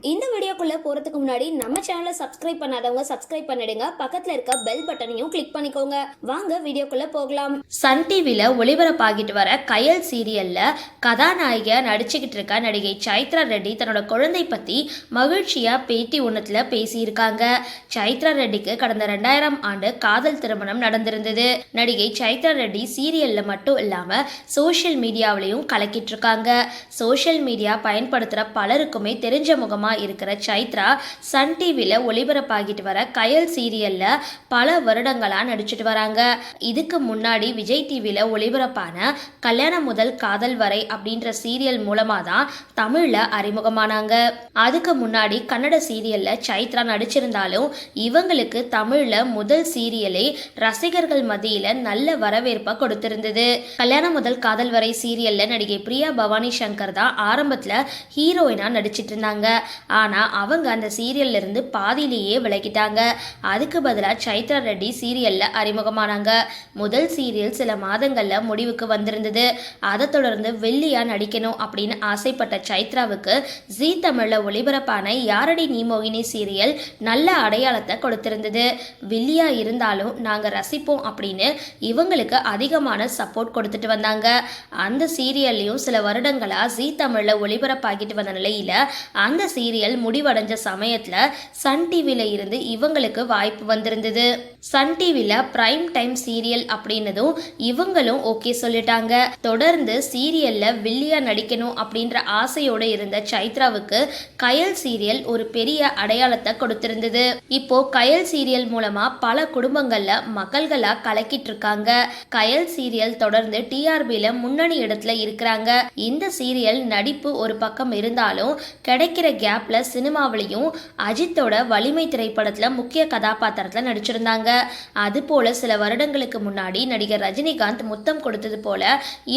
இந்த வீடியோக்குள்ளே போறதுக்கு முன்னாடி நம்ம சேனலை சப்ஸ்கிரைப் பண்ணாதவங்க சப்ஸ்கிரைப் பண்ணிடுங்க. பக்கத்தில் இருக்க பெல் பட்டனையும் கிளிக் பண்ணிக்கோங்க. வாங்க வீடியோக்குள்ளே போகலாம். சன் டிவியில் ஒளிபரப்பாகிட்டு வர கயல் சீரியலில் கதாநாயகியாக நடிச்சுக்கிட்டு இருக்க நடிகை சைத்ரா ரெட்டி தன்னோட குழந்தை பற்றி மகிழ்ச்சியாக பேட்டி ஒன்றத்தில் பேசியிருக்காங்க. சைத்ரா ரெட்டிக்கு கடந்த ரெண்டாயிரம் ஆண்டு காதல் திருமணம் நடந்திருந்தது. நடிகை சைத்ரா ரெட்டி சீரியலில் மட்டும் இல்லாமல் சோஷியல் மீடியாவிலையும் கலக்கிட்டு இருக்காங்க. சோஷியல் மீடியா பயன்படுத்துகிற பலருக்குமே தெரிஞ்ச முகமாக இருக்கிற சைத்ரா சன் டிவியில் ஒளிபரப்பாகிட்டு வர கயல் சீரியல்ல பல வருடங்களா நடிச்சிட்டு வராங்க. இதுக்கு முன்னாடி விஜய் டிவியில் ஒளிபரப்பான கல்யாணம் முதல் காதல் வரை அப்படின்ற சீரியல் மூலமாக தான் தமிழில் அறிமுகமானாங்க. அதுக்கு முன்னாடி கன்னட சீரியலில் சைத்ரா நடிச்சிருந்தாலும் இவங்களுக்கு தமிழில் முதல் சீரியலே ரசிகர்கள் மத்தியில் நல்ல வரவேற்பை கொடுத்திருந்தது. கல்யாணம் முதல் காதல் வரை சீரியலில் நடிகை பிரியா பவானி சங்கர் தான் ஆரம்பத்தில் ஹீரோயினாக நடிச்சிட்டு இருந்தாங்க. ஆனால் அவங்க அந்த சீரியல்ல இருந்து பாதியிலேயே விலகிட்டாங்க. அதுக்கு பதிலாக சைத்ரா ரெட்டி சீரியலில் அறிமுகமானாங்க. முதல் சீரியல் சில மாதங்களில் முடிவுக்கு வந்திருந்தது. அதை தொடர்ந்து வெள்ளியா நடிக்கணும் அப்படின்னு ஆசைப்பட்ட சைத்ராவுக்கு ஜீ தமிழில் ஒளிபரப்பான யாரடி நீ மோகினி சீரியல் நல்ல அடையாளத்தை கொடுத்திருந்தது. வில்லியா இருந்தாலும் நாங்கள் ரசிப்போம் அப்படின்னு இவங்களுக்கு அதிகமான சப்போர்ட் கொடுத்துட்டு வந்தாங்க. அந்த சீரியல்லையும் சில வருடங்களாக ஜீ தமிழில் ஒளிபரப்பாகிட்டு வந்த நிலையில் அந்த சீரியல் முடிவு முடிவடைஞ்ச சமயத்தில் சன் டிவியில் இருந்து இவங்களுக்கு வாய்ப்பு வந்திருந்தது. சன் டிவியில் பிரைம் டைம் சீரியல் அப்படின்னதும் இவங்களும் ஓகே சொல்லிட்டாங்க. தொடர்ந்து சீரியல்ல வில்லியா நடிக்கணும் அப்படின்ற ஆசையோட இருந்த சைத்ராவுக்கு கயல் சீரியல் ஒரு பெரிய அடையாளத்தை கொடுத்திருந்தது. இப்போ கயல் சீரியல் மூலமா பல குடும்பங்கள்ல மகள்களா கலக்கிட்டு இருக்காங்க கயல் சீரியல் தொடர்ந்து டிஆர்பியில முன்னணி இடத்துல இருக்கிறாங்க. இந்த சீரியல் நடிப்பு ஒரு பக்கம் இருந்தாலும் கிடைக்கிற கேப்ல சினிமாவிலையும் அஜித்தோட வலிமை திரைப்படத்துல முக்கிய கதாபாத்திரத்துல நடிச்சிருந்தாங்க. அது போல சில வருடங்களுக்கு முன்னாடி நடிகர் ரஜினிகாந்த் முத்தம் கொடுத்தது போல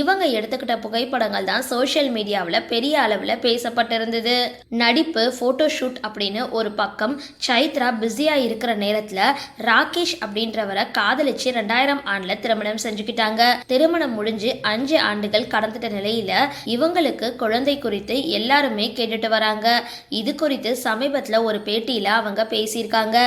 இவங்க எடுத்துக்கிட்ட புகைப்படங்கள் தான் சோஷியல் மீடியாவில் பெரிய அளவில் பேசப்பட்டிருந்தது. நடிப்பு ஃபோட்டோ ஷூட் அப்படின்னு ஒரு பக்கம் சைத்ரா பிஸியாக இருக்கிற நேரத்தில் ராகேஷ் அப்படின்றவரை காதலிச்சு ரெண்டாயிரம் ஆண்டில் திருமணம் செஞ்சுக்கிட்டாங்க. திருமணம் முடிஞ்சு அஞ்சு ஆண்டுகள் கடந்துட்ட நிலையில இவங்களுக்கு குழந்தை குறித்து எல்லாருமே கேட்டுட்டு வராங்க. இது குறித்து சமீபத்தில் ஒரு பேட்டியில் அவங்க பேசியிருக்காங்க.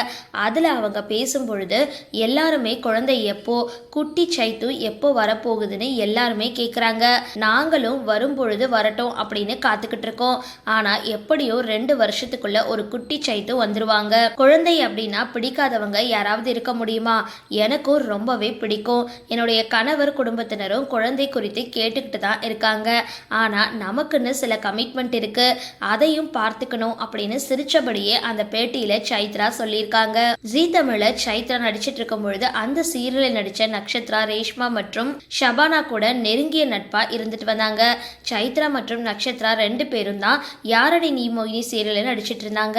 அதில் அவங்க பேசும் பொழுது எல்லாருமே குழந்தை எப்போ குட்டி சைத்து எப்போ வரப்போகுதுன்னு எல்லாருமே கேட்குறாங்க நாங்களும் வரும் பொழுது வரட்டும் அப்படின்னு காத்துக்கிட்டு இருக்கோம். ஆனால் எப்படியோ ரெண்டு வருஷத்துக்குள்ள ஒரு குட்டி சைத்து வந்துருவாங்க. குழந்தை அப்படின்னா பிடிக்காதவங்க யாராவது இருக்க முடியுமா? எனக்கும் ரொம்பவே பிடிக்கும். என்னுடைய கணவர் குடும்பத்தினரும் குழந்தை குறித்து கேட்டுக்கிட்டு தான் இருக்காங்க. ஆனால் நமக்குன்னு சில கமிட்மெண்ட் இருக்கு. அதையும் பார்த்துக்கணும் அப்படி அப்படின்னு சிரிச்சபடியே அந்த பேட்டியில சைத்ரா சொல்லியிருக்காங்க. ஜீ தமிழ்ல சைத்ரா நடிச்சிட்டு இருக்கும் பொழுது அந்த சீரியலில் நடிச்ச நக்ஷத்ரா ரேஷ்மா மற்றும் ஷபானா கூட நெருங்கிய நட்பா இருந்துட்டு வந்தாங்க. சைத்ரா மற்றும் நக்ஷத்ரா ரெண்டு பேரும் தான் யாரடி நீ மோகினி சீரியலில் நடிச்சிட்டு இருந்தாங்க.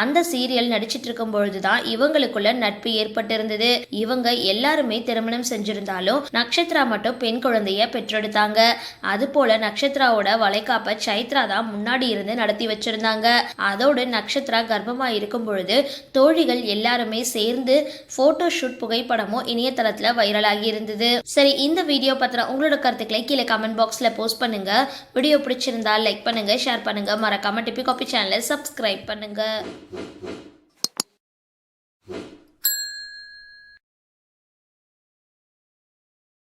அந்த சீரியல் நடிச்சிட்டு இருக்கும் பொழுது தான் இவங்களுக்குள்ள நட்பு ஏற்பட்டிருந்தது. இவங்க எல்லாருமே திருமணம் செஞ்சிருந்தாலும் நக்ஷத்ரா மட்டும் பெண் குழந்தைய பெற்றெடுத்தாங்க. அது போல நக்ஷத்ராவோட வளைகாப்ப சைத்ரா தான் முன்னாடி இருந்து நடத்தி வச்சிருந்தாங்க. அதோடு நக்ஷத்ரா கர்ப்பமா இருக்கும் பொழுது தோழிகள் எல்லாருமே சேர்ந்து போட்டோ ஷூட் புகைப்படமும் இணையதளத்தில் வைரலாகி இருந்தது. சரி இந்த வீடியோ பத்திரம் உங்களோட கருத்துக்களை கீழே கமெண்ட் பாக்ஸ்ல போஸ்ட் பண்ணுங்க. வீடியோ பிடிச்சிருந்தா லைக் பண்ணுங்க ஷேர் பண்ணுங்க. மறக்காம டிபி காபி சேனலை சப்ஸ்கிரைப் பண்ணுங்க.